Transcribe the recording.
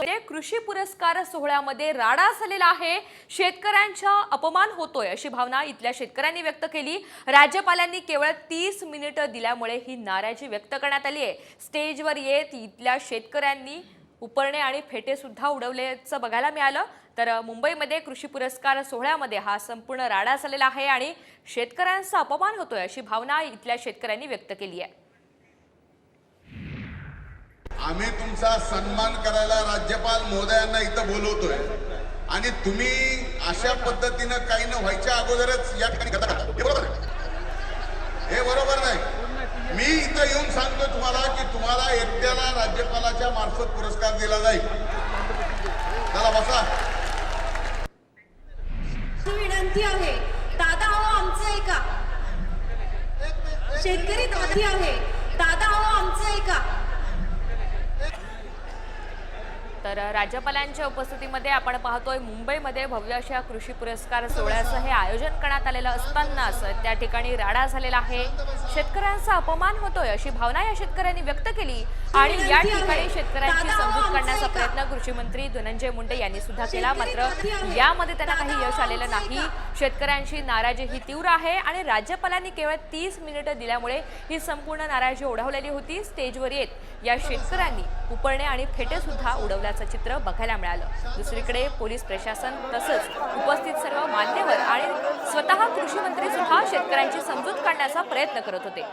म्हणजे कृषी पुरस्कार सोहळ्यामध्ये राडा झालेला आहे. शेतकऱ्यांचा अपमान होतोय अशी भावना इथल्या शेतकऱ्यांनी व्यक्त केली. राज्यपालांनी केवळ तीस मिनिटं दिल्यामुळे ही नाराजी व्यक्त करण्यात आली आहे. स्टेजवर येत इथल्या शेतकऱ्यांनी उपरणे आणि फेटे सुद्धा उडवल्याचं बघायला मिळालं. तर मुंबईमध्ये कृषी पुरस्कार सोहळ्यामध्ये हा संपूर्ण राडा झालेला आहे आणि शेतकऱ्यांचा अपमान होतोय अशी भावना इथल्या शेतकऱ्यांनी व्यक्त केली आहे. आम्ही तुमचा सन्मान करायला राज्यपाल महोदयांना इथं बोलवतोय. आणि तुम्ही अशा पद्धतीनं काही न व्हायच्या अगोदरच या ठिकाणी करता. हे बरोबर हे बरोबर नाही. मी इथं येऊन सांगतो तुम्हाला की तुम्हाला एकट्याला राज्यपालाच्या मार्फत पुरस्कार दिला जाईल. चला बसा. विनंती आहे. दादा हो आमचं ऐका शेतकरी दादी आहे. दादा हो आमचं ऐका तर राज्यपालांच्या उपस्थितीमध्ये आपण पाहतोय मुंबईमध्ये भव्य अशा कृषी पुरस्कार सोहळ्याचं हे आयोजन करण्यात आलेलं असतानाच त्या ठिकाणी राडा झालेला आहे. शेतकऱ्यांचा अपमान होतोय अशी भावना या शेतकऱ्यांनी व्यक्त केली आणि या ठिकाणी शेतकऱ्यांची समजूत काढण्याचा प्रयत्न कृषी मंत्री धनंजय मुंडे यांनी सुद्धा केला. मात्र यामध्ये त्यांना काही यश आलेलं नाही. शेतकऱ्यांची नाराजी ही तीव्र आहे आणि राज्यपालांनी केवळ तीस मिनिटं दिल्यामुळे ही संपूर्ण नाराजी ओढवलेली होती. स्टेजवर येत या शेतकऱ्यांनी उपरणे आणि फेटे सुद्धा उडवल्याचं चित्र बघायला मिळालं. दुसरीकडे पोलीस प्रशासन तसंच उपस्थित सर्व मान्यवर आणि स्वतः कृषी मंत्री सुद्धा शेतकऱ्यांची समजूत काढण्याचा प्रयत्न करत होते.